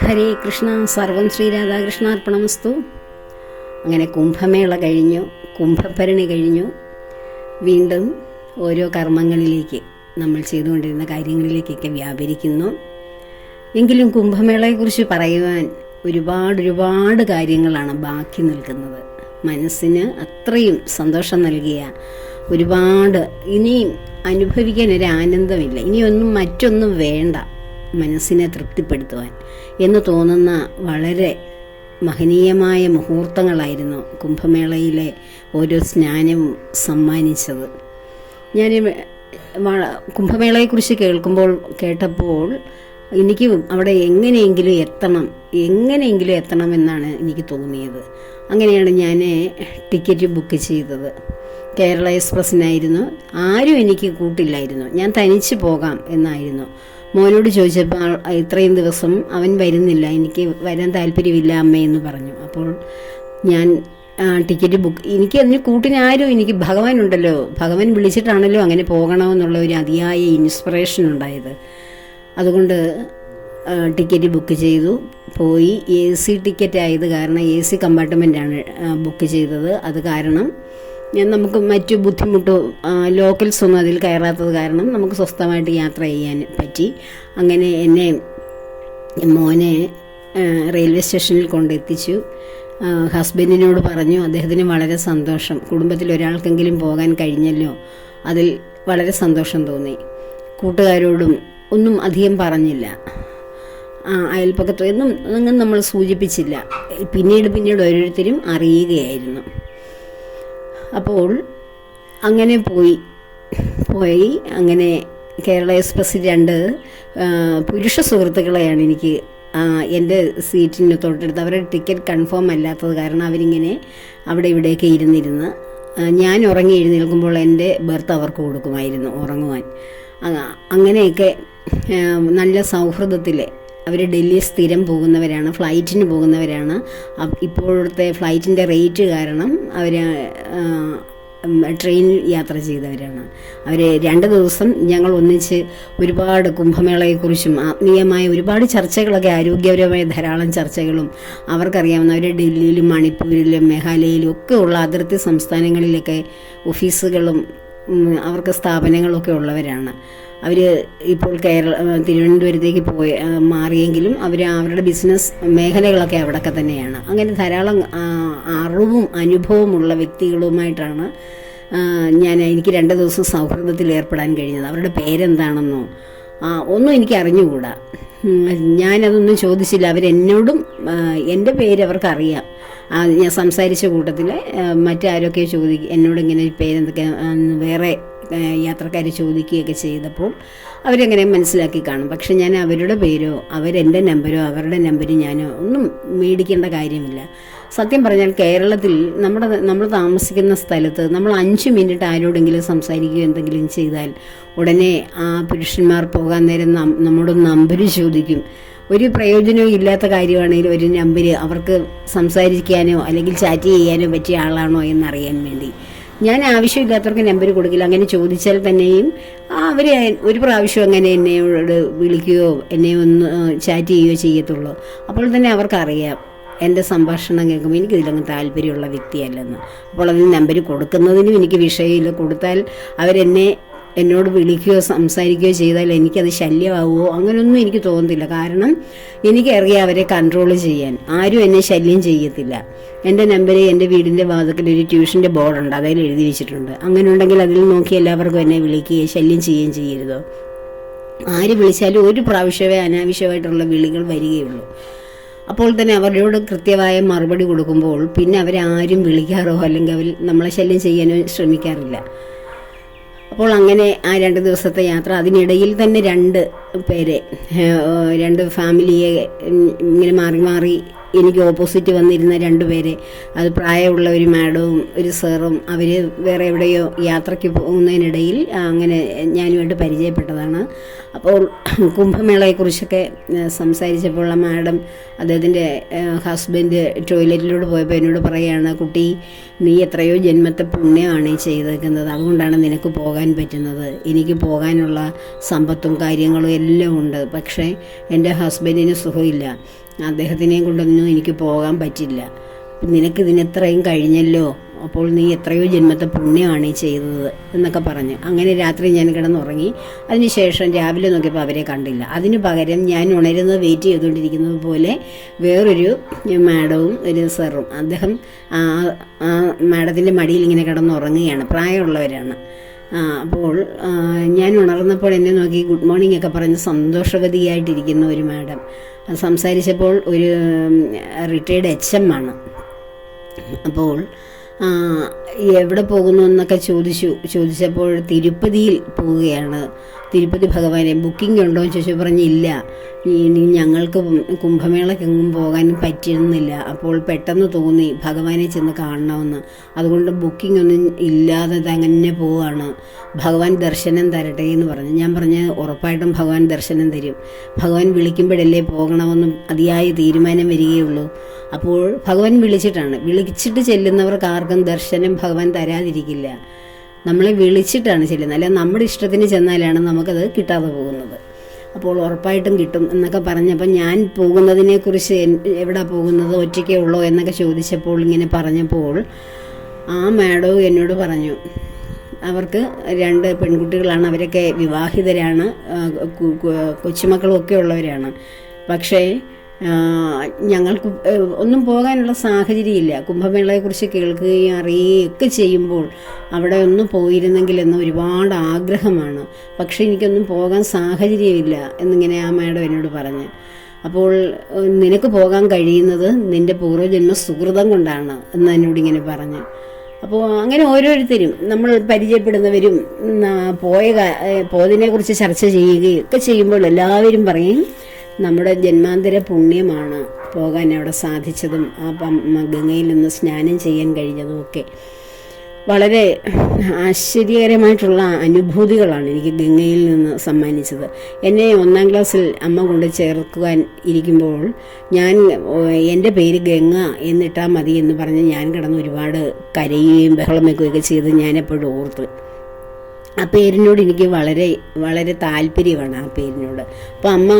ഹരേ കൃഷ്ണ സർവം ശ്രീ രാധാകൃഷ്ണാർപ്പണമസ്തു. അങ്ങനെ കുംഭമേള കഴിഞ്ഞു കുംഭഭരണി കഴിഞ്ഞു. വീണ്ടും ഓരോ കർമ്മങ്ങളിലേക്ക് നമ്മൾ ചെയ്തുകൊണ്ടിരുന്ന കാര്യങ്ങളിലേക്കൊക്കെ വ്യാപരിക്കുന്നു. എങ്കിലും കുംഭമേളയെക്കുറിച്ച് പറയുവാൻ ഒരുപാട് ഒരുപാട് കാര്യങ്ങളാണ് ബാക്കി നിൽക്കുന്നത്. മനസ്സിന് അത്രയും സന്തോഷം നൽകിയ ഒരുപാട് ഇനിയും അനുഭവിക്കാൻ ഒരു ആനന്ദമില്ല ഇനിയൊന്നും മറ്റൊന്നും വേണ്ട. മനസ്സിനെ തൃപ്തിപ്പെടുത്തുവാൻ എന്ന് തോന്നുന്ന വളരെ മഹനീയമായ മുഹൂർത്തങ്ങളായിരുന്നു കുംഭമേളയിലെ ഓരോ സ്നാനവും സമ്മാനിച്ചത്. ഞാൻ കുംഭമേളയെക്കുറിച്ച് കേൾക്കുമ്പോൾ കേട്ടപ്പോൾ എനിക്ക് അവിടെ എങ്ങനെയെങ്കിലും എത്തണം എങ്ങനെയെങ്കിലും എത്തണം എന്നാണ് എനിക്ക് തോന്നിയത്. അങ്ങനെയാണ് ഞാൻ ടിക്കറ്റ് ബുക്ക് ചെയ്തത്. കേരള എക്സ്പ്രസ്സിനായിരുന്നു. ആരും എനിക്ക് കൂട്ടില്ലായിരുന്നു. ഞാൻ തനിച്ച് പോകാം എന്നായിരുന്നു. മോനോട് ചോദിച്ചപ്പോൾ ഇത്രയും ദിവസം അവൻ വരുന്നില്ല എനിക്ക് വരാൻ താല്പര്യമില്ല അമ്മയെന്ന് പറഞ്ഞു. അപ്പോൾ ഞാൻ ടിക്കറ്റ് ബുക്ക് എനിക്ക് അതിന് കൂട്ടിനാരും എനിക്ക് ഭഗവാൻ ഉണ്ടല്ലോ ഭഗവാൻ വിളിച്ചിട്ടാണല്ലോ അങ്ങനെ പോകണമെന്നുള്ള ഒരു അതിയായ ഇൻസ്പിറേഷൻ ഉണ്ടായത്. അതുകൊണ്ട് ടിക്കറ്റ് ബുക്ക് ചെയ്തു. പോയി എ സി ടിക്കറ്റ് ആയത് കാരണം എ സി കമ്പാർട്ട്മെന്റാണ് ബുക്ക് ചെയ്തത്. അത് കാരണം ഞാൻ നമുക്ക് മറ്റു ബുദ്ധിമുട്ട് ലോക്കൽസ് ഒന്നും അതിൽ കയറാത്തത് കാരണം നമുക്ക് സ്വസ്ഥമായിട്ട് യാത്ര ചെയ്യാൻ പറ്റി. അങ്ങനെ എന്നെ മോനെ റെയിൽവേ സ്റ്റേഷനിൽ കൊണ്ടെത്തിച്ചു. ഹസ്ബൻഡിനോട് പറഞ്ഞു അദ്ദേഹത്തിന് വളരെ സന്തോഷം. കുടുംബത്തിൽ ഒരാൾക്കെങ്കിലും പോകാൻ കഴിഞ്ഞല്ലോ. അതിൽ വളരെ സന്തോഷം തോന്നി. കൂട്ടുകാരോടും ഒന്നും അധികം പറഞ്ഞില്ല. ആ, അയൽപ്പക്കത്തോ എന്നും ഒന്നും നമ്മൾ സൂചിപ്പിച്ചില്ല. പിന്നീട് പിന്നീട് ഓരോരുത്തരും അറിയുകയായിരുന്നു. അപ്പോൾ അങ്ങനെ പോയി. പോയി. അങ്ങനെ കേരള എക്സ്പ്രസ് രണ്ട് പുരുഷ സുഹൃത്തുക്കളെയാണ് എനിക്ക് എന്റെ സീറ്റിന് തൊട്ടടുത്ത്. അവരുടെ ടിക്കറ്റ് കൺഫേം അല്ലാത്തത് കാരണം അവരിങ്ങനെ അവിടെ ഇവിടെയൊക്കെ ഇരുന്നിരുന്ന്. ഞാൻ ഉറങ്ങി എഴുന്നേൽക്കുമ്പോൾ എന്റെ ബർത്ത് അവർക്ക് കൊടുക്കുമായിരുന്നു ഉറങ്ങുവാൻ. അങ്ങനെയൊക്കെ നല്ല സൗഹൃദത്തിൽ അവർ ഡൽഹി സ്ഥിരം പോകുന്നവരാണ് ഫ്ലൈറ്റിന് പോകുന്നവരാണ്. ഇപ്പോഴത്തെ ഫ്ലൈറ്റിന്റെ റേറ്റ് കാരണം അവർ ട്രെയിനിൽ യാത്ര ചെയ്തവരാണ്. അവർ രണ്ട് ദിവസം ഞങ്ങൾ ഒന്നിച്ച് ഒരുപാട് കുംഭമേളയെക്കുറിച്ചും ആത്മീയമായ ഒരുപാട് ചർച്ചകളൊക്കെ ആരോഗ്യപരമായ ധാരാളം ചർച്ചകളും അവർക്കറിയാവുന്ന അവർ ഡൽഹിയിലും മണിപ്പൂരിലും മേഘാലയയിലും ഒക്കെ ഉള്ള അതിർത്തി സംസ്ഥാനങ്ങളിലൊക്കെ ഓഫീസുകളും അവർക്ക് സ്ഥാപനങ്ങളൊക്കെ ഉള്ളവരാണ്. അവർ ഇപ്പോൾ കേരള തിരുവനന്തപുരത്തേക്ക് പോയി മാറിയെങ്കിലും അവർ അവരുടെ ബിസിനസ് മേഖലകളൊക്കെ അവിടെയൊക്കെ തന്നെയാണ്. അങ്ങനെ ധാരാളം അറിവും അനുഭവമുള്ള വ്യക്തികളുമായിട്ടാണ് ഞാൻ എനിക്ക് രണ്ട് ദിവസം സൗഹൃദത്തിൽ ഏർപ്പെടാൻ കഴിഞ്ഞത്. അവരുടെ പേരെന്താണെന്നോ ഒന്നും എനിക്ക് അറിഞ്ഞുകൂടാ. ഞാനതൊന്നും ചോദിച്ചില്ല. അവരെന്നോടും എന്റെ പേര് അവർക്കറിയാം. ഞാൻ സംസാരിച്ച കൂട്ടത്തിൽ മറ്റാരൊക്കെ ചോദിക്കും എന്നോട് ഇങ്ങനെ പേരെന്തൊക്കെ വേറെ യാത്രക്കാർ ചോദിക്കുകയൊക്കെ ചെയ്തപ്പോൾ അവരങ്ങനെ മനസ്സിലാക്കി കാണും. പക്ഷെ ഞാൻ അവരുടെ പേരോ അവരെന്റെ നമ്പരോ അവരുടെ നമ്പര് ഞാനോ ഒന്നും മേടിക്കേണ്ട കാര്യമില്ല. സത്യം പറഞ്ഞാൽ കേരളത്തിൽ നമ്മുടെ നമ്മൾ താമസിക്കുന്ന സ്ഥലത്ത് നമ്മൾ അഞ്ച് മിനിറ്റ് ആരോടെങ്കിലും സംസാരിക്കുകയോ എന്തെങ്കിലും ചെയ്താൽ ഉടനെ ആ പുരുഷന്മാർ പോകാൻ നേരം നമ്മുടെ നമ്പര് ചോദിക്കും. ഒരു പ്രയോജനവും ഇല്ലാത്ത കാര്യമാണെങ്കിൽ ഒരു നമ്പർ അവർക്ക് സംസാരിക്കാനോ അല്ലെങ്കിൽ ചാറ്റ് ചെയ്യാനോ പറ്റിയ ആളാണോ എന്നറിയാൻ വേണ്ടി. ഞാൻ ആവശ്യമില്ലാത്തവർക്ക് നമ്പർ കൊടുക്കില്ല. അങ്ങനെ ചോദിച്ചാൽ തന്നെയും അവർ ഒരു പ്രാവശ്യം അങ്ങനെ എന്നോട് വിളിക്കുകയോ എന്നെ ഒന്ന് ചാറ്റ് ചെയ്യുകയോ ചെയ്യത്തുള്ളൂ. അപ്പോൾ തന്നെ അവർക്കറിയാം എന്റെ സംഭാഷണം കേൾക്കുമ്പോൾ എനിക്കിതിലങ്ങ് താല്പര്യമുള്ള വ്യക്തിയല്ലെന്ന്. അപ്പോൾ അതിന് നമ്പർ കൊടുക്കുന്നതിനും എനിക്ക് വിഷയമില്ല. കൊടുത്താൽ അവരെന്നെ എന്നോട് വിളിക്കുകയോ സംസാരിക്കുകയോ ചെയ്താൽ എനിക്കത് ശല്യമാവുമോ? അങ്ങനെയൊന്നും എനിക്ക് തോന്നുന്നില്ല കാരണം എനിക്കറിയാം അവരെ കൺട്രോൾ ചെയ്യാൻ. ആരും എന്നെ ശല്യം ചെയ്യത്തില്ല. എന്റെ നമ്പർ എന്റെ വീടിന്റെ വാതക്കിൽ ഒരു ട്യൂഷന്റെ ബോർഡുണ്ട്. അതിൽ എഴുതി വെച്ചിട്ടുണ്ട്. അങ്ങനെ ഉണ്ടെങ്കിൽ അതിൽ നോക്കി എല്ലാവർക്കും എന്നെ വിളിക്കുകയും ശല്യം ചെയ്യുകയും ചെയ്യരുതോ? ആര് വിളിച്ചാലും ഒരു പ്രാവശ്യമേ അനാവശ്യമായിട്ടുള്ള വിളികൾ വരികയുള്ളൂ. അപ്പോൾ തന്നെ അവരോട് കൃത്യമായ മറുപടി കൊടുക്കുമ്പോൾ പിന്നെ അവരെ ആരും വിളിക്കാറോ അല്ലെങ്കിൽ അവർ നമ്മളെ ശല്യം ചെയ്യാനോ ശ്രമിക്കാറില്ല. അപ്പോൾ അങ്ങനെ ആ രണ്ട് ദിവസത്തെ യാത്ര അതിനിടയിൽ തന്നെ രണ്ട് പേരെ രണ്ട് ഫാമിലിയെ ഇങ്ങനെ മാറി മാറി എനിക്ക് ഓപ്പോസിറ്റ് വന്നിരുന്ന രണ്ടുപേര് പേരെ. അത് പ്രായമുള്ള ഒരു മാഡവും ഒരു സാറും അവർ വേറെ എവിടെയോ യാത്രയ്ക്ക് പോകുന്നതിനിടയിൽ അങ്ങനെ ഞാനുമായിട്ട് പരിചയപ്പെട്ടതാണ്. അപ്പോൾ കുംഭമേളയെക്കുറിച്ചൊക്കെ സംസാരിച്ചപ്പോൾ ആ മാഡം അദ്ദേഹത്തിന്റെ ഹസ്ബൻഡ് ടോയ്ലറ്റിലൂടെ പോയപ്പോൾ എന്നോട് പറയുകയാണ് കുട്ടി നീ എത്രയോ ജന്മത്തെ പുണ്യമാണ് ഈ ചെയ്തേക്കുന്നത്. അതുകൊണ്ടാണ് നിനക്ക് പോകാൻ പറ്റുന്നത്. എനിക്ക് പോകാനുള്ള സമ്പത്തും കാര്യങ്ങളും എല്ലാം ഉണ്ട്. പക്ഷേ എന്റെ ഹസ്ബൻഡിന് സുഖമില്ല. അദ്ദേഹത്തിനെയും കൊണ്ടൊന്നും എനിക്ക് പോകാൻ പറ്റില്ല. നിനക്ക് ഇതിനെത്രയും കഴിഞ്ഞല്ലോ? അപ്പോൾ നീ എത്രയോ ജന്മത്തെ പുണ്യമാണ് ഈ ചെയ്തത് എന്നൊക്കെ പറഞ്ഞ്. അങ്ങനെ രാത്രി ഞാൻ കിടന്നുറങ്ങി. അതിനുശേഷം രാവിലെ നോക്കിയപ്പോൾ അവരെ കണ്ടില്ല. അതിന് പകരം ഞാൻ ഉണരുന്നത് വെയിറ്റ് ചെയ്തുകൊണ്ടിരിക്കുന്നത് പോലെ വേറൊരു മാഡവും ഒരു സാറും. അദ്ദേഹം മാഡത്തിന്റെ മടിയിൽ ഇങ്ങനെ കിടന്നുറങ്ങുകയാണ്. പ്രായമുള്ളവരാണ്. അപ്പോൾ ഞാൻ ഉണർന്നപ്പോൾ എന്നെ നോക്കി ഗുഡ് മോർണിംഗ് ഒക്കെ പറഞ്ഞ് സന്തോഷവതിയായിട്ടിരിക്കുന്ന ഒരു മാഡം. സംസാരിച്ചപ്പോൾ ഒരു റിട്ടയർഡ് എച്ച് എം ആണ്. അപ്പോൾ എവിടെ പോകുന്നു എന്നൊക്കെ ചോദിച്ചു ചോദിച്ചപ്പോൾ തിരുപ്പതിയിൽ പോവുകയാണ്. തിരുപ്പതി ഭഗവാനെ ബുക്കിംഗ് ഉണ്ടോ എന്ന് ചോദിച്ചു പറഞ്ഞില്ല ഇനി ഞങ്ങൾക്ക് കുംഭമേളക്കെങ്ങും പോകാൻ പറ്റിയിരുന്നില്ല. അപ്പോൾ പെട്ടെന്ന് തോന്നി ഭഗവാനെ ചെന്ന് കാണണമെന്ന്. അതുകൊണ്ട് ബുക്കിംഗ് ഒന്നും ഇല്ലാതെ തന്നെ പോവാണ്. ഭഗവാൻ ദർശനം തരട്ടെ എന്ന് പറഞ്ഞു. ഞാൻ പറഞ്ഞ് ഉറപ്പായിട്ടും ഭഗവാൻ ദർശനം തരും. ഭഗവാൻ വിളിക്കുമ്പോഴല്ലേ പോകണമെന്നും അതിയായ തീരുമാനം വരികയുള്ളൂ. അപ്പോൾ ഭഗവാൻ വിളിച്ചിട്ടാണ്. വിളിച്ചിട്ട് ചെല്ലുന്നവർക്ക് ആർക്കും ദർശനം ഭഗവാൻ തരാതിരിക്കില്ല. നമ്മളെ വിളിച്ചിട്ടാണ് ചെല്ലുന്നത്. അല്ലെ നമ്മുടെ ഇഷ്ടത്തിന് ചെന്നാലാണ് നമുക്കത് കിട്ടാതെ പോകുന്നത്. അപ്പോൾ ഉറപ്പായിട്ടും കിട്ടും എന്നൊക്കെ പറഞ്ഞപ്പോൾ ഞാൻ പോകുന്നതിനെക്കുറിച്ച് എവിടെ പോകുന്നത്? ഒറ്റയ്ക്കേ ഉള്ളോ എന്നൊക്കെ ചോദിച്ചപ്പോൾ ഇങ്ങനെ പറഞ്ഞപ്പോൾ ആ മാഡവും എന്നോട് പറഞ്ഞു അവർക്ക് രണ്ട് പെൺകുട്ടികളാണ് അവരൊക്കെ വിവാഹിതരാണ് കൊച്ചുമക്കളൊക്കെ ഉള്ളവരാണ്. പക്ഷേ ഞങ്ങൾക്ക് ഒന്നും പോകാനുള്ള സാഹചര്യമില്ല. കുംഭമേളയെക്കുറിച്ച് കേൾക്കുകയും അറിയുകയും ഒക്കെ ചെയ്യുമ്പോൾ അവിടെ ഒന്ന് പോയിരുന്നെങ്കിൽ എന്ന് ഒരുപാട് ആഗ്രഹമാണ്. പക്ഷേ എനിക്കൊന്നും പോകാൻ സാഹചര്യമില്ല എന്നിങ്ങനെ ആ മാഡം എന്നോട് പറഞ്ഞ്. അപ്പോൾ നിനക്ക് പോകാൻ കഴിയുന്നത് നിന്റെ പൂർവജന്മ സുഹൃതം കൊണ്ടാണ് എന്ന് എന്നോട് ഇങ്ങനെ പറഞ്ഞു. അപ്പോൾ അങ്ങനെ ഓരോരുത്തരും നമ്മൾ പരിചയപ്പെടുന്നവരും പോയ പോയതിനെക്കുറിച്ച് ചർച്ച ചെയ്യുകയും ഒക്കെ ചെയ്യുമ്പോൾ എല്ലാവരും പറയും നമ്മുടെ ജന്മാന്തര പുണ്യമാണ് പോകാൻ അവിടെ സാധിച്ചതും ആ ഗംഗയിൽ നിന്ന് സ്നാനം ചെയ്യാൻ കഴിഞ്ഞതും ഒക്കെ. വളരെ ആശ്ചര്യകരമായിട്ടുള്ള അനുഭൂതികളാണ് എനിക്ക് ഗംഗയിൽ നിന്ന് സമ്മാനിച്ചത്. എന്നെ ഒന്നാം ക്ലാസ്സിൽ അമ്മ കൊണ്ട് ചേർക്കുവാൻ ഇരിക്കുമ്പോൾ ഞാൻ എന്റെ പേര് ഗംഗ എന്നിട്ടാൽ മതി എന്ന് പറഞ്ഞ് ഞാൻ കിടന്ന് ഒരുപാട് കരയുകയും ബഹളം വെക്കുകയൊക്കെ ചെയ്ത് ഞാൻ എപ്പോഴും ഓർത്ത്. ആ പേരിനോട് എനിക്ക് വളരെ വളരെ താല്പര്യമാണ് ആ പേരിനോട്. അപ്പോൾ അമ്മ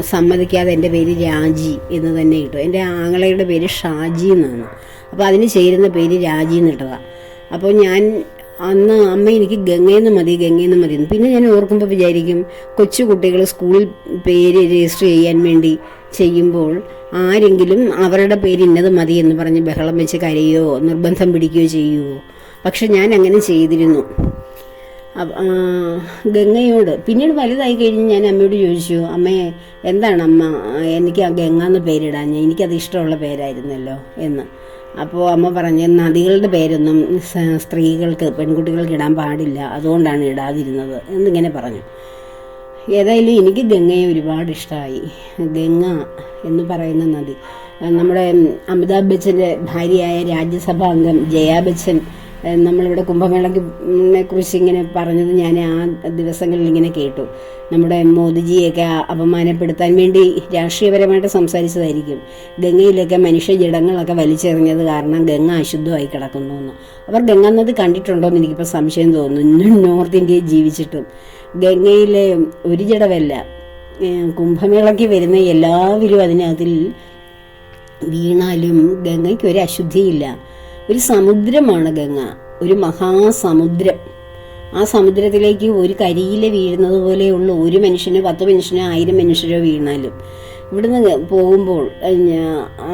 സമ്മതിക്കാതെ എന്റെ പേര് രാജി എന്ന് തന്നെ ഇട്ടു. എന്റെ ആങ്ങളയുടെ പേര് ഷാജി എന്നാണ്. അപ്പോൾ അതിന് ചേരുന്ന പേര് രാജി എന്നിട്ടതാണ് അപ്പോൾ ഞാൻ അന്ന് അമ്മ എനിക്ക് ഗംഗയെന്ന് മതി ഗംഗയെന്ന് മതി. പിന്നെ ഞാൻ ഓർക്കുമ്പോൾ വിചാരിക്കും കൊച്ചു കുട്ടികൾ സ്കൂളിൽ പേര് രജിസ്റ്റർ ചെയ്യാൻ വേണ്ടി ചെയ്യുമ്പോൾ ആരെങ്കിലും അവരുടെ പേര് ഇന്നത് മതി എന്ന് പറഞ്ഞ് ബഹളം വെച്ച് കരയോ നിർബന്ധം പിടിക്കുകയോ ചെയ്യുമോ പക്ഷെ ഞാൻ അങ്ങനെ ചെയ്തിരുന്നു. അപ്പ- ഗംഗയോട്. പിന്നീട് വലുതായി കഴിഞ്ഞ് ഞാൻ അമ്മയോട് ചോദിച്ചു അമ്മേ എന്താണ് അമ്മ എനിക്ക് ആ ഗംഗ എന്ന് പേരിടാൻ? എനിക്കത് ഇഷ്ടമുള്ള പേരായിരുന്നല്ലോ? എന്ന്. അപ്പോൾ അമ്മ പറഞ്ഞ് നദികളുടെ പേരൊന്നും സ്ത്രീകൾക്ക് പെൺകുട്ടികൾക്ക് ഇടാൻ പാടില്ല. അതുകൊണ്ടാണ് ഇടാതിരുന്നത്. എന്നിങ്ങനെ പറഞ്ഞു. ഏതായാലും എനിക്ക് ഗംഗയെ ഒരുപാട് ഇഷ്ടമായി ഗംഗ എന്ന് പറയുന്ന നദി. നമ്മുടെ അമിതാഭ് ബച്ചന്റെ ഭാര്യയായ രാജ്യസഭാ അംഗം ജയാ ബച്ചൻ നമ്മളിവിടെ കുംഭമേളയ്ക്ക് കുറിച്ച് ഇങ്ങനെ പറഞ്ഞത് ഞാൻ ആ ദിവസങ്ങളിൽ ഇങ്ങനെ കേട്ടു. നമ്മുടെ മോദിജിയൊക്കെ അപമാനപ്പെടുത്താൻ വേണ്ടി രാഷ്ട്രീയപരമായിട്ട് സംസാരിച്ചതായിരിക്കും. ഗംഗയിലൊക്കെ മനുഷ്യ ജഡങ്ങളൊക്കെ വലിച്ചെറിഞ്ഞത് കാരണം ഗംഗ അശുദ്ധമായി കിടക്കുന്നു എന്ന്. അവർ ഗംഗ നദി കണ്ടിട്ടുണ്ടോ എന്ന് എനിക്കിപ്പോൾ സംശയം തോന്നുന്നു. ഇന്നും നോർത്ത് ഇന്ത്യയിൽ ജീവിച്ചിട്ടും. ഗംഗയിലെ ഒരു ജഡമല്ല. ഏഹ്, കുംഭമേളയ്ക്ക് വരുന്ന എല്ലാവരും അതിനകത്തിൽ വീണാലും ഗംഗയ്ക്ക് ഒരു അശുദ്ധിയില്ല. ഒരു സമുദ്രമാണ് ഗംഗ. ഒരു മഹാസമുദ്രം. ആ സമുദ്രത്തിലേക്ക് ഒരു കരിയില വീഴുന്നത് പോലെയുള്ള. ഒരു മനുഷ്യന് പത്ത് മനുഷ്യനോ ആയിരം മനുഷ്യരോ വീണാലും. ഇവിടുന്ന് പോകുമ്പോൾ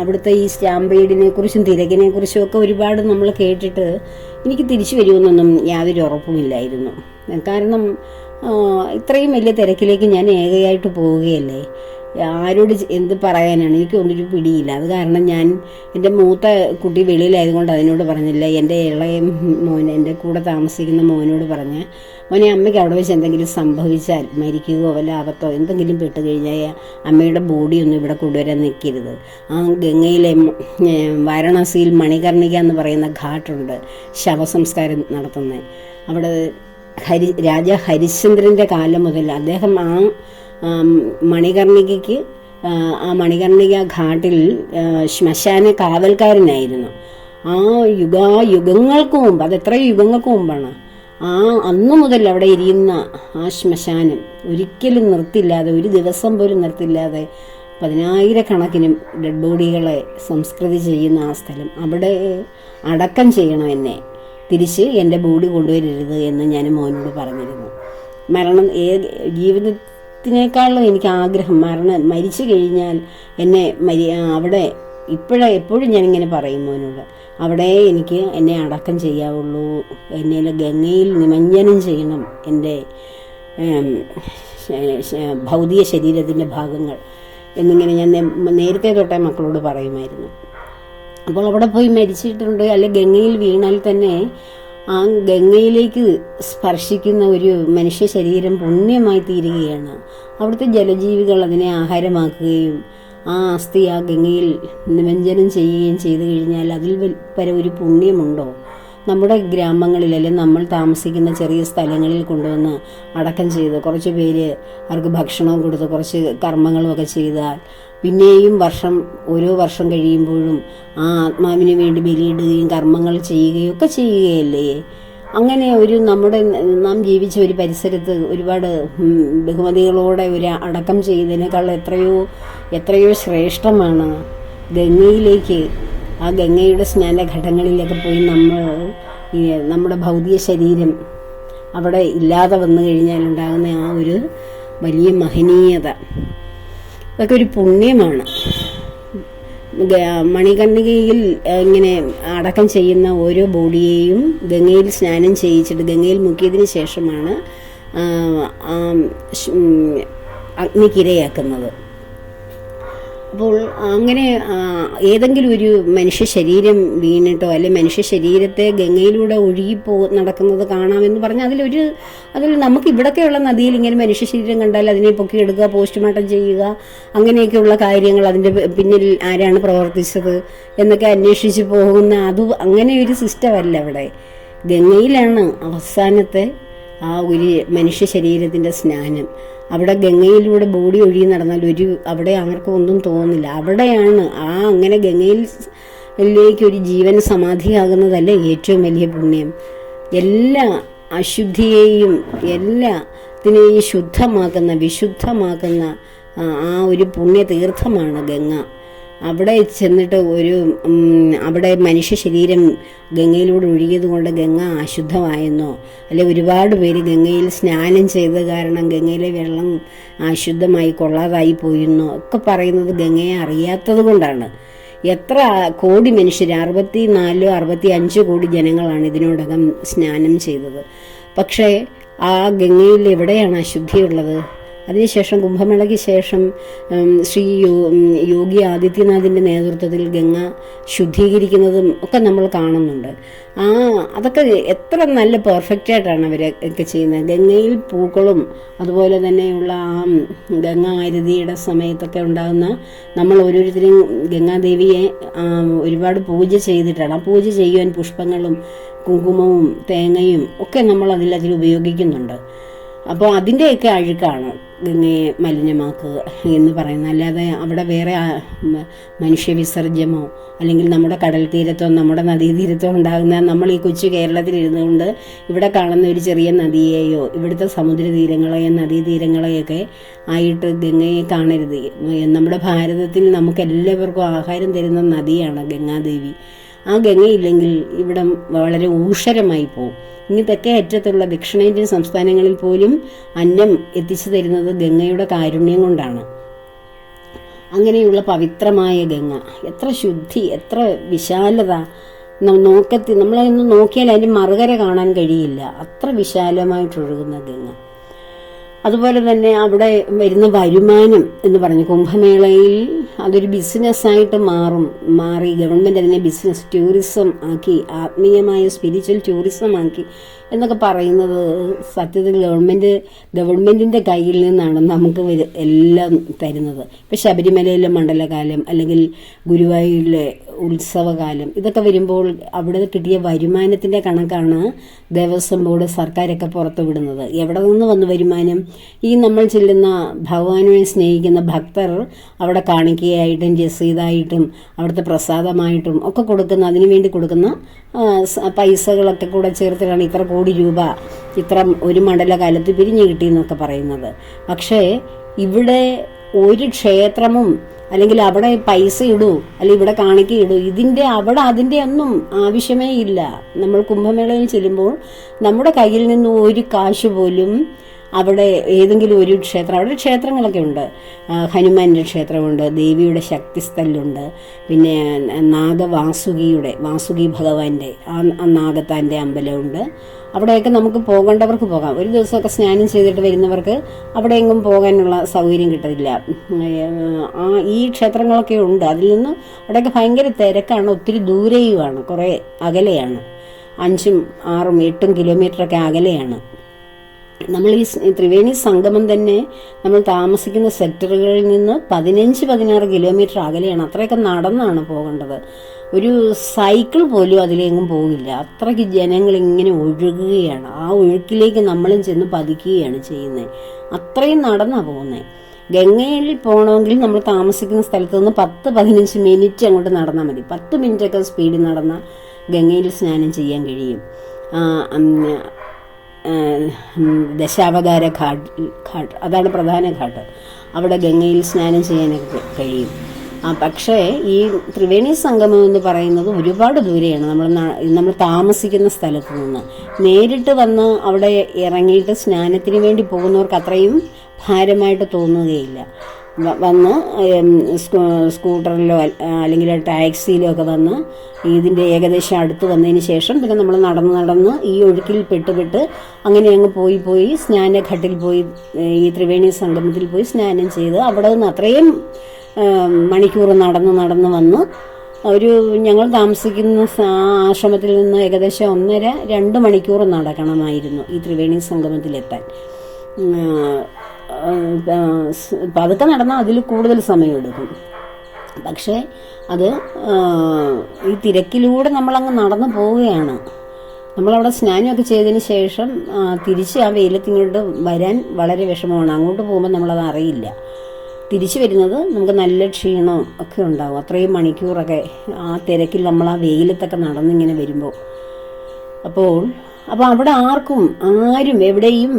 അവിടുത്തെ ഈ സ്റ്റാമ്പേഡിനെ കുറിച്ചും തിരക്കിനെ കുറിച്ചും ഒക്കെ ഒരുപാട് നമ്മൾ കേട്ടിട്ട് എനിക്ക് തിരിച്ചു വരുമെന്നൊന്നും യാതൊരു ഉറപ്പുമില്ലായിരുന്നു. കാരണം ഇത്രയും വലിയ തിരക്കിലേക്ക് ഞാൻ ഏകയായിട്ട് പോവുകയല്ലേ? ആരോട് എന്ത് പറയാനാണ്? എനിക്ക് ഒന്നൊരു പിടിയില്ല. അത് കാരണം ഞാൻ എന്റെ മൂത്ത കുട്ടി വെളിയിലായതുകൊണ്ട് അതിനോട് പറഞ്ഞില്ല. എന്റെ ഇളയ മോൻ എന്റെ കൂടെ താമസിക്കുന്ന മോനോട് പറഞ്ഞ് മോനെ അമ്മയ്ക്ക് അവിടെ വെച്ച് എന്തെങ്കിലും സംഭവിച്ചാൽ മരിക്കുകയോ വല്ല ആപത്തോ എന്തെങ്കിലും പെട്ട് കഴിഞ്ഞാൽ അമ്മയുടെ ബോഡി ഒന്നും ഇവിടെ കൊണ്ടുവരാൻ നിൽക്കരുത്. ആ ഗംഗയിലെ വാരണാസിയിൽ മണികർണിക എന്ന് പറയുന്ന ഘാട്ടുണ്ട് ശവസംസ്കാരം നടത്തുന്നത്. അവിടെ ഹരി രാജ ഹരിശ്ചന്ദ്രന്റെ കാലം മുതൽ അദ്ദേഹം ആം, മണികർണികയ്ക്ക് ആ, മണികർണിക ഘാട്ടിൽ ശ്മശാന കാവൽക്കാരനായിരുന്നു. ആ യുഗാ യുഗങ്ങൾക്ക് മുമ്പ് അത് എത്ര യുഗങ്ങൾക്ക് മുമ്പാണ്? ആ അന്നു മുതൽ അവിടെ ഇരിയുന്ന ആ ശ്മശാനം ഒരിക്കലും നിർത്തില്ലാതെ ഒരു ദിവസം പോലും നിർത്തില്ലാതെ പതിനായിരക്കണക്കിന് ഡെഡ് ബോഡികളെ സംസ്കൃതി ചെയ്യുന്ന ആ സ്ഥലം അവിടെ അടക്കം ചെയ്യണം എന്നെ. തിരിച്ച് എന്റെ ബോഡി കൊണ്ടുവരരുത് എന്ന് ഞാൻ മോനോട് പറഞ്ഞിരുന്നു. മരണം ഏ ജീവിതത്തിനേക്കാളും എനിക്ക് ആഗ്രഹം മരണം. മരിച്ചു കഴിഞ്ഞാൽ എന്നെ മരി അവിടെ ഇപ്പോഴേ എപ്പോഴും ഞാനിങ്ങനെ പറയും മോനോട്. അവിടെ എനിക്ക് എന്നെ അടക്കം ചെയ്യാവുള്ളൂ. എന്നെ ഗംഗയിൽ നിമഞ്ജനം ചെയ്യണം. എന്റെ ഭൗതിക ശരീരത്തിന്റെ ഭാഗങ്ങൾ എന്നിങ്ങനെ ഞാൻ നേരത്തെ തൊട്ടേ മക്കളോട് പറയുമായിരുന്നു. അപ്പോൾ അവിടെ പോയി മരിച്ചിട്ടുണ്ട്. അല്ലെ ഗംഗയിൽ വീണാൽ തന്നെ ആ ഗംഗയിലേക്ക് സ്പർശിക്കുന്ന ഒരു മനുഷ്യ ശരീരം പുണ്യമായി തീരുകയാണ്. അവിടുത്തെ ജലജീവികൾ അതിനെ ആഹാരമാക്കുകയും ആ അസ്ഥി ആ ഗംഗയിൽ നിമഞ്ജനം ചെയ്യുകയും ചെയ്തു കഴിഞ്ഞാൽ അതിൽ പര ഒരു പുണ്യമുണ്ടോ? നമ്മുടെ ഗ്രാമങ്ങളിൽ അല്ലെങ്കിൽ നമ്മൾ താമസിക്കുന്ന ചെറിയ സ്ഥലങ്ങളിൽ കൊണ്ടുവന്ന് അടക്കം ചെയ്ത് കുറച്ച് പേര് അവർക്ക് ഭക്ഷണവും കൊടുത്ത് കുറച്ച് കർമ്മങ്ങളും ഒക്കെ ചെയ്താൽ പിന്നെയും വർഷം ഓരോ വർഷം കഴിയുമ്പോഴും ആ ആത്മാവിന് വേണ്ടി ബലിയിടുകയും കർമ്മങ്ങൾ ചെയ്യുകയും ഒക്കെ ചെയ്യുകയല്ലേ? അങ്ങനെ ഒരു നമ്മുടെ നാം ജീവിച്ച ഒരു പരിസരത്ത് ഒരുപാട് ബഹുമതികളോടെ ഒരു അടക്കം ചെയ്തതിനേക്കാൾ എത്രയോ എത്രയോ ശ്രേഷ്ഠമാണ് ഗംഗയിലേക്ക്. ആ ഗംഗയുടെ സ്നാനഘട്ടങ്ങളിലൊക്കെ പോയി നമ്മൾ നമ്മുടെ ഭൗതിക ശരീരം അവിടെ ഇല്ലാതെ വന്നു കഴിഞ്ഞാൽ ഉണ്ടാകുന്ന ആ ഒരു വലിയ മഹനീയത. അതൊക്കെ ഒരു പുണ്യമാണ്. മണികണ്ണികയിൽ ഇങ്ങനെ അടക്കം ചെയ്യുന്ന ഓരോ ബോഡിയെയും ഗംഗയിൽ സ്നാനം ചെയ്യിച്ചിട്ട് ഗംഗയിൽ മുക്കിയതിന് ശേഷമാണ് അഗ്നിക്കിരയാക്കുന്നത്. അപ്പോൾ അങ്ങനെ ഏതെങ്കിലും ഒരു മനുഷ്യ ശരീരം വീണിട്ടോ അല്ലെ മനുഷ്യ ശരീരത്തെ ഗംഗയിലൂടെ ഒഴുകിപ്പോ നടക്കുന്നത് കാണാമെന്ന് പറഞ്ഞാൽ അതിലൊരു അതിൽ നമുക്ക് ഇവിടൊക്കെയുള്ള നദിയിൽ ഇങ്ങനെ മനുഷ്യ ശരീരം കണ്ടാൽ അതിനെ പൊക്കിയെടുക്കുക പോസ്റ്റ്മോർട്ടം ചെയ്യുക അങ്ങനെയൊക്കെയുള്ള കാര്യങ്ങൾ അതിന്റെ പിന്നിൽ ആരാണ് പ്രവർത്തിച്ചത് എന്നൊക്കെ അന്വേഷിച്ച് പോകുന്ന അത് അങ്ങനെ ഒരു സിസ്റ്റമല്ല അവിടെ. ഗംഗയിലാണ് അവസാനത്തെ ആ ഒരു മനുഷ്യ ശരീരത്തിന്റെ സ്നാനം. അവിടെ ഗംഗയിലൂടെ ബോഡി ഒഴുകി നടന്നാൽ ഒരു അവിടെ ആർക്കും ഒന്നും തോന്നില്ല അവിടെയാണ് ആ അങ്ങനെ ഗംഗയിൽ ഒരു ജീവൻ സമാധിയാകുന്നതല്ലേ ഏറ്റവും വലിയ പുണ്യം. എല്ലാ അശുദ്ധിയെയും എല്ലാത്തിനെയും ശുദ്ധമാക്കുന്ന വിശുദ്ധമാക്കുന്ന ആ, ആ ഒരു പുണ്യ തീർത്ഥമാണ് ഗംഗ. അവിടെ ചെന്നിട്ട് ഒരു അവിടെ മനുഷ്യ ശരീരം ഗംഗയിലൂടെ ഒഴുകിയത് കൊണ്ട് ഗംഗ അശുദ്ധമായെന്നോ അല്ലെ ഒരുപാട് പേര് ഗംഗയിൽ സ്നാനം ചെയ്ത കാരണം ഗംഗയിലെ വെള്ളം അശുദ്ധമായി കൊള്ളാതായി പോയെന്നോ ഒക്കെ പറയുന്നത് ഗംഗയെ അറിയാത്തത് കൊണ്ടാണ്. എത്ര കോടി മനുഷ്യർ അറുപത്തി നാലോ അറുപത്തി അഞ്ച് കോടി ജനങ്ങളാണ് ഇതിനോടകം സ്നാനം ചെയ്തത്. പക്ഷേ ആ ഗംഗയിൽ എവിടെയാണ് അശുദ്ധിയുള്ളത്? അതിനുശേഷം കുംഭമേളയ്ക്ക് ശേഷം ശ്രീ യോഗി ആദിത്യനാഥിന്റെ നേതൃത്വത്തിൽ ഗംഗ ശുദ്ധീകരിക്കുന്നതും ഒക്കെ നമ്മൾ കാണുന്നുണ്ട്. ആ അതൊക്കെ എത്ര നല്ല പെർഫെക്റ്റ് ആയിട്ടാണ് അവരൊക്കെ ചെയ്യുന്നത്. ഗംഗയിൽ പൂക്കളും അതുപോലെ തന്നെയുള്ള ആ ഗംഗ ആരതിയുടെ സമയത്തൊക്കെ ഉണ്ടാകുന്ന നമ്മൾ ഓരോരുത്തരെയും ഗംഗാദേവിയെ ഒരുപാട് പൂജ ചെയ്തിട്ടാണ്. ആ പൂജ ചെയ്യുവാൻ പുഷ്പങ്ങളും കുങ്കുമവും തേങ്ങയും ഒക്കെ നമ്മൾ അതിൽ അതിൽ ഉപയോഗിക്കുന്നുണ്ട്. അപ്പോൾ അതിന്റെയൊക്കെ അഴുക്കാണ് ഗംഗയെ മലിനമാക്കുക എന്ന് പറയുന്നത്. അല്ലാതെ അവിടെ വേറെ മനുഷ്യ വിസർജ്യമോ അല്ലെങ്കിൽ നമ്മുടെ കടൽ തീരത്തോ നമ്മുടെ നദീതീരത്തോ ഉണ്ടാകുന്ന നമ്മൾ ഈ കൊച്ചു കേരളത്തിൽ ഇരുന്നുകൊണ്ട് ഇവിടെ കാണുന്ന ഒരു ചെറിയ നദിയെയോ ഇവിടുത്തെ സമുദ്രതീരങ്ങളെയോ നദീതീരങ്ങളെയൊക്കെ ആയിട്ട് ഗംഗയെ കാണരുത്. നമ്മുടെ ഭാരതത്തിൽ നമുക്ക് എല്ലാവർക്കും ആഹാരം തരുന്ന നദിയാണ് ഗംഗാദേവി. ആ ഗംഗയില്ലെങ്കിൽ ഇവിടം വളരെ ഊഷരമായി പോകും ഇനി തെക്കേ അറ്റത്തുള്ള ദക്ഷിണേന്ത്യൻ സംസ്ഥാനങ്ങളിൽ പോലും അന്നം എത്തിച്ചു തരുന്നത് ഗംഗയുടെ കാരുണ്യം കൊണ്ടാണ്. അങ്ങനെയുള്ള പവിത്രമായ ഗംഗ എത്ര ശുദ്ധി എത്ര വിശാലത നോക്കത്തി നമ്മളതൊന്ന് നോക്കിയാൽ അതിന്റെ മറുകര കാണാൻ കഴിയില്ല. അത്ര വിശാലമായിട്ടൊഴുകുന്ന ഗംഗ. അതുപോലെ തന്നെ അവിടെ വരുന്ന വരുമാനം എന്ന് പറഞ്ഞു കുംഭമേളയിൽ അതൊരു ബിസിനസ്സായിട്ട് മാറും. മാറി ഗവൺമെന്റ് അതിനെ ബിസിനസ് ടൂറിസം ആക്കി ആത്മീയമായ സ്പിരിച്വൽ ടൂറിസം ആക്കി എന്നൊക്കെ പറയുന്നത് സത്യത്തിൽ ഗവൺമെന്റ് ഗവൺമെന്റിന്റെ കയ്യിൽ നിന്നാണ് നമുക്ക് എല്ലാം തരുന്നത്. ഇപ്പം ശബരിമലയിലെ മണ്ഡലകാലം അല്ലെങ്കിൽ ഗുരുവായൂരിലെ ഉത്സവകാലം. ഇതൊക്കെ വരുമ്പോൾ അവിടെ കിട്ടിയ വരുമാനത്തിന്റെ കണക്കാണ് ദേവസ്വം ബോർഡ് സർക്കാരൊക്കെ പുറത്തു വിടുന്നത് എവിടെ നിന്ന് വന്ന് വരുമാനം? ഈ നമ്മൾ ചെല്ലുന്ന ഭഗവാനെ സ്നേഹിക്കുന്ന ഭക്തർ അവിടെ കാണിക്കയായിട്ടും ജസീതായിട്ടും അവിടുത്തെ പ്രസാദമായിട്ടും ഒക്കെ കൊടുക്കുന്ന അതിനുവേണ്ടി കൊടുക്കുന്ന പൈസകളൊക്കെ കൂടെ ചേർത്തിട്ടാണ് ഇത്ര കോടി രൂപ ഇത്ര ഒരു മണ്ഡല മണ്ഡലകാലത്ത് പിരിഞ്ഞു കിട്ടിയെന്നൊക്കെ പറയുന്നത്. പക്ഷേ ഇവിടെ ഒരു ക്ഷേത്രമും അല്ലെങ്കിൽ അവിടെ പൈസ ഇടൂ അല്ലെങ്കിൽ ഇവിടെ കാണിക്ക ഇടൂ ഇതിന്റെ അവിടെ അതിന്റെ ഒന്നും ആവശ്യമേ ഇല്ല. നമ്മൾ കുംഭമേളയിൽ ചെല്ലുമ്പോൾ നമ്മുടെ കയ്യിൽ നിന്ന് ഒരു കാശ് പോലും അവിടെ ഏതെങ്കിലും ഒരു ക്ഷേത്രം അവിടെ ക്ഷേത്രങ്ങളൊക്കെ ഉണ്ട്. ഹനുമാന്റെ ക്ഷേത്രമുണ്ട് ദേവിയുടെ ശക്തിസ്ഥലുണ്ട് പിന്നെ നാഗവാസുകിയുടെ വാസുകി ഭഗവാന്റെ ആ നാഗത്താന്റെ അമ്പലമുണ്ട്. അവിടെയൊക്കെ നമുക്ക് പോകേണ്ടവർക്ക് പോകാം. ഒരു ദിവസമൊക്കെ സ്നാനം ചെയ്തിട്ട് വരുന്നവർക്ക് അവിടെ പോകാനുള്ള സൗകര്യം കിട്ടില്ല ആ ഈ ക്ഷേത്രങ്ങളൊക്കെ ഉണ്ട്. അതിൽ നിന്ന് അവിടെയൊക്കെ ഭയങ്കര തിരക്കാണ്. ഒത്തിരി ദൂരെയുമാണ്. കുറേ അകലെയാണ്. അഞ്ചും ആറും എട്ടും കിലോമീറ്ററൊക്കെ അകലെയാണ്. നമ്മൾ ഈ ത്രിവേണി സംഗമം തന്നെ നമ്മൾ താമസിക്കുന്ന സെക്ടറുകളിൽ നിന്ന് പതിനഞ്ച് പതിനാറ് കിലോമീറ്റർ അകലെയാണ്. അത്രയൊക്കെ നടന്നാണ് പോകേണ്ടത്. ഒരു സൈക്കിൾ പോലും അതിലെങ്ങും പോകില്ല. അത്രയ്ക്ക് ജനങ്ങൾ ഇങ്ങനെ ഒഴുകുകയാണ്. ആ ഒഴുക്കിലേക്ക് നമ്മളും ചെന്ന് പതിക്കുകയാണ് ചെയ്യുന്നത് അത്രയും നടന്നാണ് പോകുന്നത് ഗംഗയിൽ പോകണമെങ്കിൽ നമ്മൾ താമസിക്കുന്ന സ്ഥലത്ത് നിന്ന് പത്ത് പതിനഞ്ച് മിനിറ്റ് അങ്ങോട്ട് നടന്നാൽ മതി. പത്ത് മിനിറ്റൊക്കെ സ്പീഡിൽ നടന്നാൽ ഗംഗയിൽ സ്നാനം ചെയ്യാൻ കഴിയും. ദശാവതാര ഘാട്ട് ഘാട്ട് അതാണ് പ്രധാന ഘാട്ട്. അവിടെ ഗംഗയിൽ സ്നാനം ചെയ്യാനൊക്കെ കഴിയും. ആ പക്ഷേ ഈ ത്രിവേണി സംഗമം എന്ന് പറയുന്നത് ഒരുപാട് ദൂരെയാണ്. നമ്മൾ നമ്മൾ താമസിക്കുന്ന സ്ഥലത്ത് നിന്ന്. നേരിട്ട് വന്ന് അവിടെ ഇറങ്ങിയിട്ട് സ്നാനത്തിന് വേണ്ടി പോകുന്നവർക്ക് അത്രയും ഭാരമായിട്ട് തോന്നുകയില്ല. വന്ന് സ്കൂട്ടറിലോ അല്ലെങ്കിൽ ടാക്സിയിലോ ഒക്കെ വന്ന് ഇതിന്റെ ഏകദേശം അടുത്ത് വന്നതിന് ശേഷം പിന്നെ നമ്മൾ നടന്ന് നടന്ന് ഈ ഒഴുക്കിൽ പെട്ടുപെട്ട് അങ്ങനെ അങ്ങ് പോയി പോയി സ്നാനഘട്ടിൽ പോയി ഈ ത്രിവേണി സംഗമത്തിൽ പോയി സ്നാനം ചെയ്ത് അവിടെ നിന്ന് അത്രയും മണിക്കൂർ നടന്ന് നടന്ന് വന്ന് ഒരു ഞങ്ങൾ താമസിക്കുന്ന ആശ്രമത്തിൽ നിന്ന് ഏകദേശം ഒന്നര രണ്ട് മണിക്കൂർ നടക്കണമായിരുന്നു ഈ ത്രിവേണി സംഗമത്തിലെത്താൻ. പതുക്കെ നടന്നാൽ അതിൽ കൂടുതൽ സമയമെടുക്കും. പക്ഷേ അത് ഈ തിരക്കിലൂടെ നമ്മളങ്ങ് നടന്നു പോവുകയാണ്. നമ്മളവിടെ സ്നാനമൊക്കെ ചെയ്തതിന് ശേഷം തിരിച്ച് ആ വെയിലത്തിങ്ങോട്ട് വരാൻ വളരെ വിഷമമാണ്. അങ്ങോട്ട് പോകുമ്പോൾ നമ്മളത് അറിയില്ല. തിരിച്ചു വരുന്നത് നമുക്ക് നല്ല ക്ഷീണവും ഒക്കെ ഉണ്ടാകും അത്രയും മണിക്കൂറൊക്കെ ആ തിരക്കിൽ നമ്മൾ ആ വെയിലത്തൊക്കെ നടന്നിങ്ങനെ വരുമ്പോൾ അപ്പോൾ അപ്പോൾ അവിടെ ആർക്കും ആരും എവിടെയും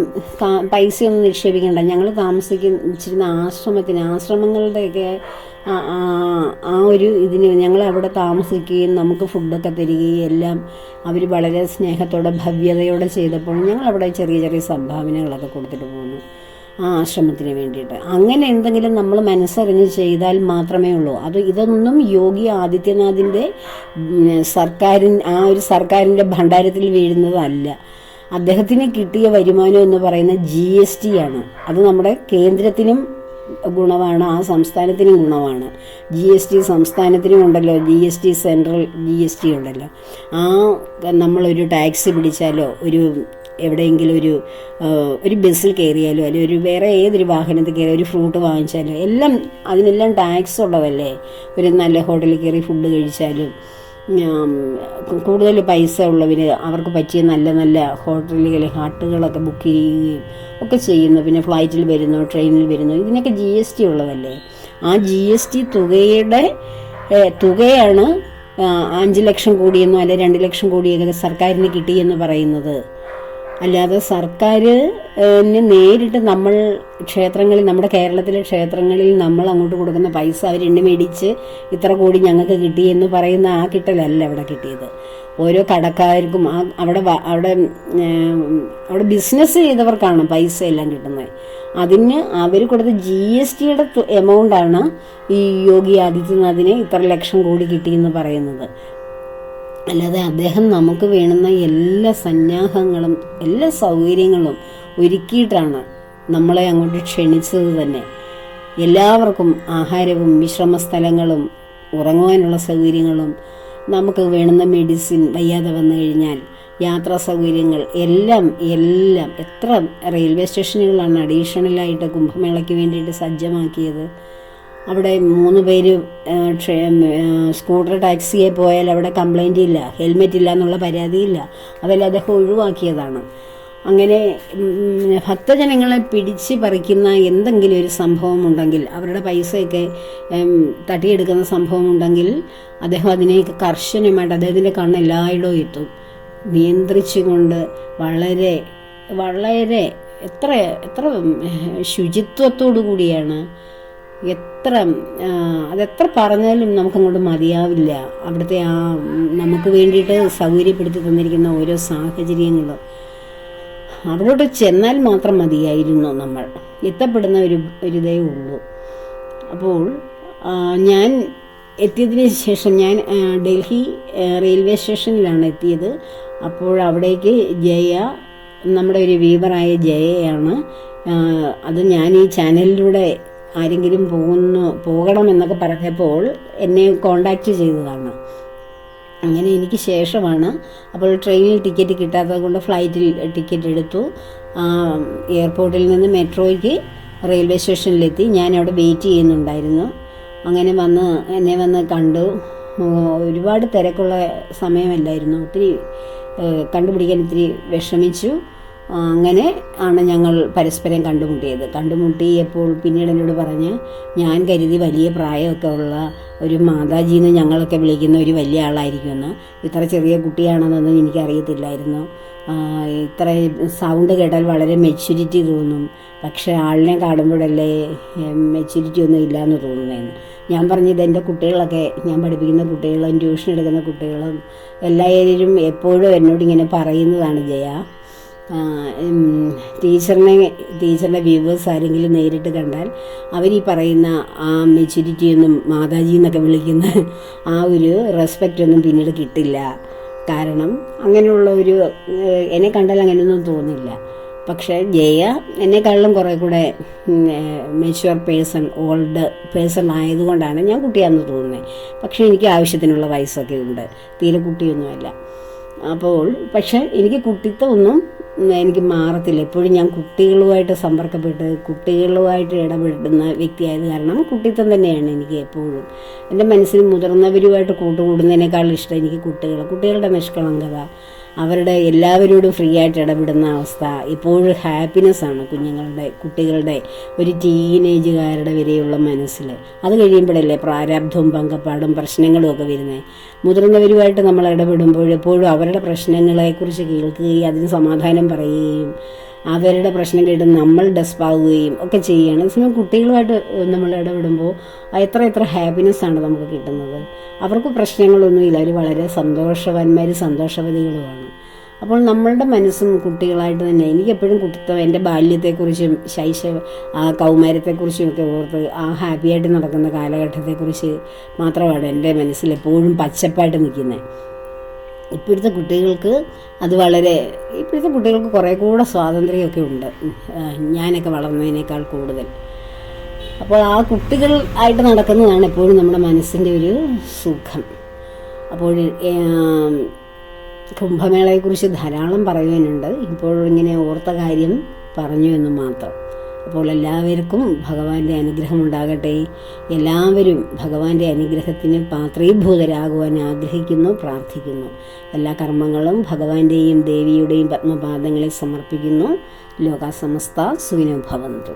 പൈസയൊന്നും നിക്ഷേപിക്കണ്ട. ഞങ്ങൾ താമസിക്കുന്ന ആശ്രമത്തിന് ആശ്രമങ്ങളുടെയൊക്കെ ആ ഒരു ഇതിന് ഞങ്ങൾ അവിടെ താമസിക്കുകയും നമുക്ക് ഫുഡൊക്കെ തരികയും എല്ലാം അവർ വളരെ സ്നേഹത്തോടെ ഭവ്യതയോടെ ചെയ്തപ്പോൾ ഞങ്ങൾ അവിടെ ചെറിയ ചെറിയ സംഭാവനകളൊക്കെ കൊടുത്തിട്ട് പോകുന്നു ആ ആശ്രമത്തിന് വേണ്ടിയിട്ട്. അങ്ങനെ എന്തെങ്കിലും നമ്മൾ മനസ്സറിഞ്ഞ് ചെയ്താൽ മാത്രമേ ഉള്ളൂ. അത് ഇതൊന്നും യോഗി ആദിത്യനാഥിന്റെ സർക്കാരിൻ ആ ഒരു സർക്കാരിന്റെ ഭണ്ഡാരത്തിൽ വീഴുന്നതല്ല. അദ്ദേഹത്തിന് കിട്ടിയ വരുമാനം എന്ന് പറയുന്ന ജി എസ് ടി ആണ്. അത് നമ്മുടെ കേന്ദ്രത്തിനും ഗുണമാണ് ആ സംസ്ഥാനത്തിനും ഗുണമാണ്. ജി എസ് ടി സംസ്ഥാനത്തിനും ഉണ്ടല്ലോ G S T central G S T ഉണ്ടല്ലോ. ആ നമ്മളൊരു ടാക്സി പിടിച്ചാലോ ഒരു എവിടെയെങ്കിലും ഒരു ഒരു ബസ്സിൽ കയറിയാലും അല്ലെങ്കിൽ ഒരു വേറെ ഏതൊരു വാഹനത്തിൽ കയറി ഒരു ഫ്രൂട്ട് വാങ്ങിച്ചാലും എല്ലാം അതിനെല്ലാം ടാക്സ് ഉള്ളതല്ലേ? ഒരു നല്ല ഹോട്ടലിൽ കയറി ഫുഡ് കഴിച്ചാലും കൂടുതൽ പൈസ ഉള്ളവർ അവർക്ക് പറ്റിയ നല്ല നല്ല ഹോട്ടലുകൾ ഹാട്ടുകളൊക്കെ ബുക്ക് ചെയ്യുകയും ഒക്കെ ചെയ്യുന്നു. പിന്നെ ഫ്ലൈറ്റിൽ വരുന്നു ട്രെയിനിൽ വരുന്നു ഇതിനൊക്കെ ജി എസ് ടി ഉള്ളതല്ലേ? ആ ജി എസ് ടി തുകയുടെ തുകയാണ് അഞ്ച് ലക്ഷം കോടിയെന്നോ അല്ലെ രണ്ട് ലക്ഷം കോടിയൊക്കെ സർക്കാരിന് കിട്ടിയെന്ന് പറയുന്നത്. അല്ലാതെ സർക്കാർ നേരിട്ട് നമ്മൾ ക്ഷേത്രങ്ങളിൽ നമ്മുടെ കേരളത്തിലെ ക്ഷേത്രങ്ങളിൽ നമ്മൾ അങ്ങോട്ട് കൊടുക്കുന്ന പൈസ അവർ എണ്ണി മേടിച്ച് ഇത്ര കോടി ഞങ്ങൾക്ക് കിട്ടി എന്ന് പറയുന്ന ആ കിട്ടലല്ല അവിടെ കിട്ടിയത്. ഓരോ കടക്കാർക്കും ആ അവിടെ അവിടെ അവിടെ ബിസിനസ് ചെയ്തവർക്കാണ് പൈസ എല്ലാം കിട്ടുന്നത്. അതിന് അവർ കൊടുത്ത ജി എസ് ടിയുടെ എമൗണ്ടാണ് ഈ യോഗി ആദിത്യനാഥിന് ഇത്ര ലക്ഷം കോടി കിട്ടിയെന്ന് പറയുന്നത്. അല്ലാതെ അദ്ദേഹം നമുക്ക് വേണ്ടുന്ന എല്ലാ സന്നാഹങ്ങളും എല്ലാ സൗകര്യങ്ങളും ഒരുക്കിയിട്ടാണ് നമ്മളെ അങ്ങോട്ട് ക്ഷണിച്ചത് തന്നെ. എല്ലാവർക്കും ആഹാരവും വിശ്രമ സ്ഥലങ്ങളും ഉറങ്ങുവാനുള്ള സൗകര്യങ്ങളും നമുക്ക് വേണ്ടുന്ന മെഡിസിൻ വയ്യാതെ വന്നു കഴിഞ്ഞാൽ യാത്രാ സൗകര്യങ്ങൾ എല്ലാം എല്ലാം എത്ര റെയിൽവേ സ്റ്റേഷനുകളാണ് അഡീഷണലായിട്ട് കുംഭമേളയ്ക്ക് വേണ്ടിയിട്ട് സജ്ജമാക്കിയത്. അവിടെ മൂന്ന് പേര് സ്കൂട്ടർ ടാക്സിയെ പോയാൽ അവിടെ കംപ്ലൈന്റ് ഇല്ല ഹെൽമെറ്റ് ഇല്ല എന്നുള്ള പരാതിയില്ല അതെല്ലാം അദ്ദേഹം ഒഴിവാക്കിയതാണ്. അങ്ങനെ ഭക്തജനങ്ങളെ പിടിച്ച് പറിക്കുന്ന എന്തെങ്കിലും ഒരു സംഭവം ഉണ്ടെങ്കിൽ അവരുടെ പൈസയൊക്കെ തട്ടിയെടുക്കുന്ന സംഭവം ഉണ്ടെങ്കിൽ അദ്ദേഹം അതിനെ കർശനമായിട്ട് അദ്ദേഹത്തിന്റെ കണ്ണ് എല്ലായിടവും എത്തും. നിയന്ത്രിച്ചുകൊണ്ട് വളരെ വളരെ എത്ര എത്ര ശുചിത്വത്തോടു കൂടിയാണ് എത്ര ആ, അതെത്ര പറഞ്ഞാലും നമുക്കങ്ങോട്ട് മതിയാവില്ല. അവിടുത്തെ ആ നമുക്ക് വേണ്ടിയിട്ട് സൗകര്യപ്പെടുത്തി തന്നിരിക്കുന്ന ഓരോ സാഹചര്യങ്ങൾ അവിടോട്ട് ചെന്നാൽ മാത്രം മതിയായിരുന്നു നമ്മൾ. എത്തപ്പെടുന്ന ഒരു ഒരിതേ ഉള്ളൂ. അപ്പോൾ ഞാൻ എത്തിയതിന് ശേഷം ഞാൻ ഡൽഹി റെയിൽവേ സ്റ്റേഷനിലാണ് എത്തിയത്. അപ്പോൾ അവിടേക്ക് ജയ നമ്മുടെ ഒരു വീവറായ ജയയാണ്. അത് ഞാൻ ഈ ചാനലിലൂടെ ആരെങ്കിലും പോകുന്നു പോകണമെന്നൊക്കെ പറഞ്ഞപ്പോൾ എന്നെ കോണ്ടാക്റ്റ് ചെയ്തതാണ് അങ്ങനെ എനിക്ക് ശേഷമാണ് അപ്പോൾ ട്രെയിനിൽ ടിക്കറ്റ് കിട്ടാത്തത് കൊണ്ട് ഫ്ലൈറ്റിൽ ടിക്കറ്റ് എടുത്തു. എയർപോർട്ടിൽ നിന്ന് മെട്രോയ്ക്ക് റെയിൽവേ സ്റ്റേഷനിലെത്തി ഞാൻ അവിടെ വെയിറ്റ് ചെയ്യുന്നുണ്ടായിരുന്നു. അങ്ങനെ വന്ന് എന്നെ വന്ന് കണ്ടു. ഒരുപാട് തിരക്കുള്ള സമയമല്ലായിരുന്നു. ഒത്തിരി കണ്ടുപിടിക്കാൻ ഇത്തിരി വിഷമിച്ചു. അങ്ങനെ ആണ് ഞങ്ങൾ പരസ്പരം കണ്ടുമുട്ടിയത്. കണ്ടുമുട്ടിയപ്പോൾ പിന്നീട് എന്നോട് പറഞ്ഞ് ഞാൻ കരുതി വലിയ പ്രായമൊക്കെ ഉള്ള ഒരു മാതാജി എന്ന് ഞങ്ങളൊക്കെ വിളിക്കുന്ന ഒരു വലിയ ആളായിരിക്കുമെന്ന് ഇത്ര ചെറിയ കുട്ടിയാണെന്നൊന്നും എനിക്കറിയത്തില്ലായിരുന്നു. ഇത്ര സൗണ്ട് കേട്ടാൽ വളരെ മെച്യൂരിറ്റി തോന്നും. പക്ഷെ ആളിനെ കാണുമ്പോഴല്ലേ മെച്യൂരിറ്റി ഒന്നും ഇല്ല എന്ന് തോന്നുന്നതെന്ന് ഞാൻ പറഞ്ഞത് എന്റെ കുട്ടികളൊക്കെ ഞാൻ പഠിപ്പിക്കുന്ന കുട്ടികളും ട്യൂഷൻ എടുക്കുന്ന കുട്ടികളും എല്ലാവരും എപ്പോഴും എന്നോട് ഇങ്ങനെ പറയുന്നതാണ് ജയ. ടീച്ചറിനെ ടീച്ചറിന്റെ വ്യൂവേഴ്സ് ആരെങ്കിലും നേരിട്ട് കണ്ടാൽ അവർ ഈ പറയുന്ന ആ മെച്യൂരിറ്റി ഒന്നും മാതാജി എന്നൊക്കെ വിളിക്കുന്ന ആ ഒരു റെസ്പെക്റ്റ് ഒന്നും പിന്നീട് കിട്ടില്ല. കാരണം അങ്ങനെയുള്ള ഒരു എന്നെ കണ്ടാൽ അങ്ങനെയൊന്നും തോന്നില്ല. പക്ഷേ ജയ എന്നെക്കാളിലും കുറേ കൂടെ മെച്യൂർ പേഴ്സൺ ഓൾഡ് പേഴ്സൺ ആയതുകൊണ്ടാണ് ഞാൻ കുട്ടിയാണെന്ന് തോന്നുന്നത് പക്ഷേ എനിക്ക് ആവശ്യത്തിനുള്ള വയസ്സൊക്കെ ഉണ്ട്. തീരെ കുട്ടിയൊന്നുമല്ല. അപ്പോൾ പക്ഷെ എനിക്ക് കുട്ടിത്വമൊന്നും ഉം, എനിക്ക് മാറത്തില്ല. എപ്പോഴും ഞാൻ കുട്ടികളുമായിട്ട് സമ്പർക്കപ്പെട്ട് കുട്ടികളുമായിട്ട് ഇടപെടുന്ന വ്യക്തിയായത് കാരണം കുട്ടിത്വം തന്നെയാണ് എനിക്ക് എപ്പോഴും. എന്റെ മനസ്സിൽ മുതിർന്നവരുമായിട്ട് കൂട്ടുകൂടുന്നതിനേക്കാൾ ഇഷ്ടം എനിക്ക് കുട്ടികൾ കുട്ടികളുടെ നിഷ്കളങ്കത അവരുടെ എല്ലാവരോടും ഫ്രീ ആയിട്ട് ഇടപെടുന്ന അവസ്ഥ ഇപ്പോഴും ഹാപ്പിനെസ് ആണ് കുഞ്ഞുങ്ങളുടെ കുട്ടികളുടെ ഒരു ടീനേജുകാരുടെ വരെയുള്ള മനസ്സിൽ അത് കഴിയുമ്പോഴല്ലേ പ്രാരാബ്ധവും പങ്കപ്പാടും പ്രശ്നങ്ങളും ഒക്കെ വരുന്നത് മുതിർന്നവരുമായിട്ട് നമ്മൾ ഇടപെടുമ്പോൾ എപ്പോഴും അവരുടെ പ്രശ്നങ്ങളെക്കുറിച്ച് കേൾക്കുകയും അതിന് സമാധാനം പറയുകയും അവരുടെ പ്രശ്നം കേട്ട് നമ്മൾ ഡെസ്പാവുകയും ഒക്കെ ചെയ്യുകയാണ് അതേസമയം കുട്ടികളുമായിട്ട് നമ്മൾ ഇടപെടുമ്പോൾ എത്ര എത്ര ഹാപ്പിനെസ് ആണ് നമുക്ക് കിട്ടുന്നത്. അവർക്ക് പ്രശ്നങ്ങളൊന്നുമില്ല അവർ വളരെ സന്തോഷവാന്മാരും സന്തോഷവതികളുമാണ്. അപ്പോൾ നമ്മളുടെ മനസ്സും കുട്ടികളായിട്ട് തന്നെ എനിക്കെപ്പോഴും കുട്ടിത്തം എന്റെ ബാല്യത്തെക്കുറിച്ചും ശൈശവ ആ കൗമാരത്തെക്കുറിച്ചും ഒക്കെ ഓർത്ത് ആ ഹാപ്പിയായിട്ട് നടക്കുന്ന കാലഘട്ടത്തെക്കുറിച്ച് മാത്രമാണ് എന്റെ മനസ്സിൽ എപ്പോഴും പച്ചപ്പായിട്ട് നിൽക്കുന്നത്. ഇപ്പോഴത്തെ കുട്ടികൾക്ക് അത് വളരെ ഇപ്പോഴത്തെ കുട്ടികൾക്ക് കുറേ കൂടെ സ്വാതന്ത്ര്യമൊക്കെ ഉണ്ട്. ഞാനൊക്കെ വളർന്നതിനേക്കാൾ കൂടുതൽ. അപ്പോൾ ആ കുട്ടികൾ ആയിട്ട് നടക്കുന്നതാണ് എപ്പോഴും നമ്മുടെ മനസ്സിന്റെ ഒരു സുഖം. അപ്പോൾ കുംഭമേളയെക്കുറിച്ച് ധാരാളം പറയുവാനുണ്ട്. ഇപ്പോഴിങ്ങനെ ഓർത്ത കാര്യം പറഞ്ഞു എന്ന് മാത്രം. അപ്പോൾ എല്ലാവർക്കും ഭഗവാന്റെ അനുഗ്രഹം ഉണ്ടാകട്ടെ എല്ലാവരും ഭഗവാന്റെ അനുഗ്രഹത്തിന് പാത്രീഭൂതരാകുവാൻ ആഗ്രഹിക്കുന്നു പ്രാർത്ഥിക്കുന്നു. എല്ലാ കർമ്മങ്ങളും ഭഗവാന്റെയും ദേവിയുടെയും പത്മപാദങ്ങളിൽ സമർപ്പിക്കുന്നു. ലോകാസമസ്ത സുവിനോ ഭവന്തു.